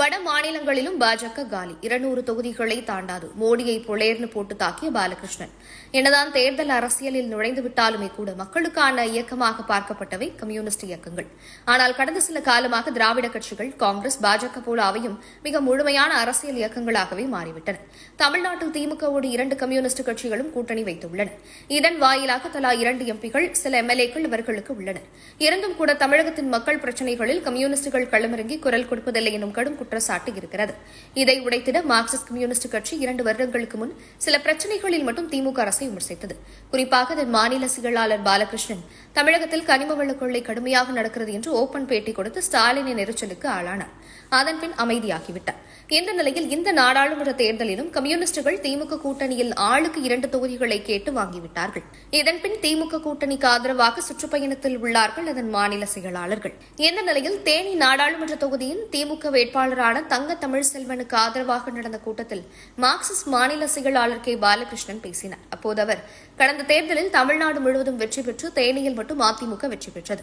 வட மாநிலங்களிலும் பாஜக காலி. இருநூறு தொகுதிகளை தாண்டாது. மோடியை புலேர்னு போட்டு தாக்கிய பாலகிருஷ்ணன். என்னதான் தேர்தல் அரசியலில் நுழைந்து விட்டாலுமே கூட மக்களுக்கான இயக்கமாக பார்க்கப்பட்டவை கம்யூனிஸ்ட் இயக்கங்கள். ஆனால் கடந்த சில காலமாக திராவிட கட்சிகள் காங்கிரஸ் பாஜக போல அவையும் மிக முழுமையான அரசியல் இயக்கங்களாகவே மாறிவிட்டன. தமிழ்நாட்டில் திமுகவோடு இரண்டு கம்யூனிஸ்ட் கட்சிகளும் கூட்டணி வைத்துள்ளன. இதன் வாயிலாக தலா இரண்டு எம்பிகள் சில எம்எல்ஏக்கள் இவர்களுக்கு உள்ளனர். இருந்தும் கூட தமிழகத்தின் மக்கள் பிரச்சினைகளில் கம்யூனிஸ்டுகள் களமிறங்கி குரல் கொடுப்பதில்லை எனும் கடும் குற்றச்சாட்டு இருக்கிறது. இதை உடைத்திட மார்க்சிஸ்ட் கம்யூனிஸ்ட் கட்சி இரண்டு வருடங்களுக்கு முன் சில பிரச்சினைகளில் மட்டும் திமுக அரசை விமர்சித்தது. குறிப்பாக அதன் மாநில செயலாளர் பாலகிருஷ்ணன் தமிழகத்தில் கனிம வள கொள்ளை கடுமையாக நடக்கிறது என்று ஓபன் பேட்டி கொடுத்து ஸ்டாலினின் நெரிச்சலுக்கு ஆளானார். அதன்பின் அமைதியாகிவிட்டார். இந்த நிலையில் இந்த நாடாளுமன்ற தேர்தலிலும் கம்யூனிஸ்டுகள் திமுக கூட்டணியில் ஆளுக்கு இரண்டு தொகுதிகளை கேட்டு வாங்கிவிட்டார்கள். இதன்பின் திமுக கூட்டணிக்கு ஆதரவாக சுற்றுப்பயணத்தில் உள்ளார்கள் அதன் மாநில செயலாளர்கள். இந்த நிலையில் தேனி நாடாளுமன்ற தொகுதியின் திமுக வேட்பாளர் வேட்பாளரான தங்க தமிழ் செல்வனுக்கு ஆதரவாக நடந்த கூட்டத்தில் மார்க்சிஸ்ட் மாநில செயலாளர் கே. பாலகிருஷ்ணன் பேசினார். அப்போது அவர் கடந்த தேர்தலில் தமிழ்நாடு முழுவதும் வெற்றி பெற்று தேனியில் மட்டும் அதிமுக வெற்றி பெற்றது.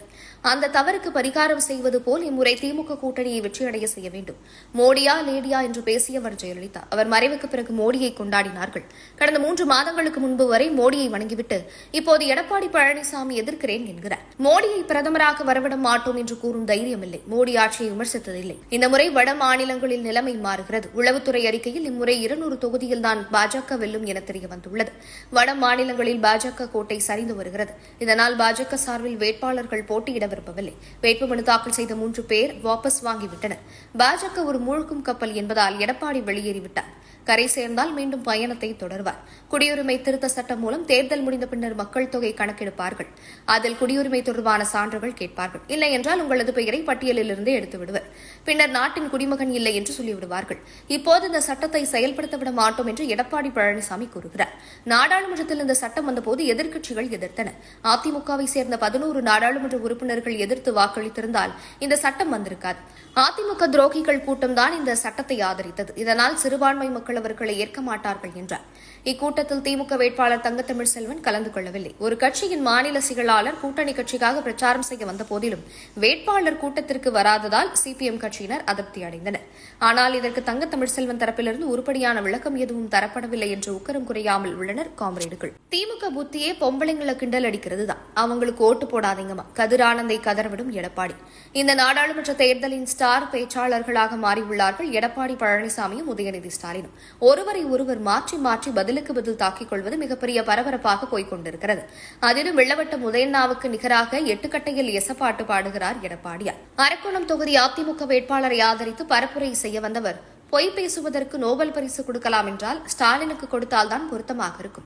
அந்த தவறுக்கு பரிகாரம் செய்வது போல் இம்முறை திமுக கூட்டணியை வெற்றியடைய செய்ய வேண்டும். மோடியா லேடியா என்று பேசியவர் ஜெயலலிதா. அவர் மறைவுக்கு பிறகு மோடியை கொண்டாடினார்கள். கடந்த மூன்று மாதங்களுக்கு முன்பு வரை மோடியை வணங்கிவிட்டு இப்போது எடப்பாடி பழனிசாமி எதிர்க்கிறேன் என்கிறார். மோடியை பிரதமராக வரவிட மாட்டோம் என்று கூறும் தைரியம் இல்லை மோடி ஆட்சியை விமர்சித்ததில்லை. இந்த முறை வட மாநிலங்களில் நிலைமை மாறுகிறது. உளவுத்துறை அறிக்கையில் இம்முறை இருநூறு தொகுதியில்தான் பாஜக வெல்லும் என தெரிய வந்துள்ளது வட மாநிலங்களில் பாஜக கோட்டை சரிந்து வருகிறது. இதனால் பாஜக சார்பில் வேட்பாளர்கள் போட்டியிட விரும்பவில்லை. வேட்புமனு தாக்கல் செய்த மூன்று பேர் வாபஸ் வாங்கிவிட்டனர். பாஜக ஒரு மூழ்கும் கப்பல் என்பதால் எடப்பாடி வெளியேறிவிட்டார். கரை சேர்ந்தால் மீண்டும் பயணத்தை தொடர்வார். குடியுரிமை திருத்த சட்டம் மூலம் தேர்தல் முடிந்த பின்னர் மக்கள் தொகை கணக்கெடுப்பார்கள். அதில் குடியுரிமை தொடர்பான சான்றுகள் கேட்பார்கள். இல்லை என்றால் உங்களது பெயரை பட்டியலிலிருந்து எடுத்து விடுவர். பின்னர் நாட்டின் குடிமகன் இல்லை என்று சொல்லிவிடுவார்கள். இப்போது இந்த சட்டத்தை செயல்படுத்தவிட மாட்டோம் என்று எடப்பாடி பழனிசாமி கூறுகிறார். நாடாளுமன்றத்தில் இந்த சட்டம் வந்தபோது எதிர்க்கட்சிகள் எதிர்த்தன. அதிமுகவை சேர்ந்த பதினோரு நாடாளுமன்ற உறுப்பினர்கள் எதிர்த்து வாக்களித்திருந்தால் இந்த சட்டம் வந்திருக்காது. அதிமுக துரோகிகள் கூட்டம்தான் இந்த சட்டத்தை ஆதரித்தது. இதனால் சிறுபான்மை மக்கள் அவர்களை ஏற்க மாட்டார்கள் என்றார். இக்கூட்டத்தில் திமுக வேட்பாளர் தங்கத்தமிழ் செல்வன் கலந்து கொள்ளவில்லை. ஒரு கட்சியின் மாநில செயலாளர் கூட்டணி கட்சிக்காக பிரச்சாரம் செய்ய வந்த போதிலும் வேட்பாளர் கூட்டத்திற்கு வராததால் சிபிஎம் கட்சியினர் அதிருப்தி அடைந்தனர். ஆனால் இதற்கு தங்கத்தமிழ் செல்வன் தரப்பிலிருந்து உருப்படியான விளக்கம் எதுவும் தரப்படவில்லை என்று உக்கரம் குறையாமல் உள்ளனர் காம்ரேடுகள். திமுக புத்தியே பொம்பளைங்களை கிண்டல் அடிக்கிறது தான் அவங்களுக்கு ஓட்டு போடாதீங்கம்மா. கதிரானந்தை கதறவிடும் எடப்பாடி. இந்த நாடாளுமன்ற தேர்தலின் ஸ்டார் பேச்சாளர்களாக மாறியுள்ளார்கள் எடப்பாடி பழனிசாமியும் உதயநிதி ஸ்டாலினும். ஒருவரை ஒருவர் மாற்றி மாற்றி பதிலுக்கு பதில் தாக்கிக் கொள்வது மிகப்பெரிய பரபரப்பாக போய்க் கொண்டிருக்கிறது. அதிலும் வெள்ளவட்டம் உதயண்ணாவுக்கு நிகராக எட்டுக்கட்டையில் எசப்பாட்டு பாடுகிறார் எடப்பாடியார். அரக்கோணம் தொகுதி அதிமுக வேட்பாளரை ஆதரித்து பரப்புரை செய்ய வந்தவர் பொய் பேசுவதற்கு நோபல் பரிசு கொடுக்கலாம் என்றால் ஸ்டாலினுக்கு கொடுத்தால்தான் பொருத்தமாக இருக்கும்.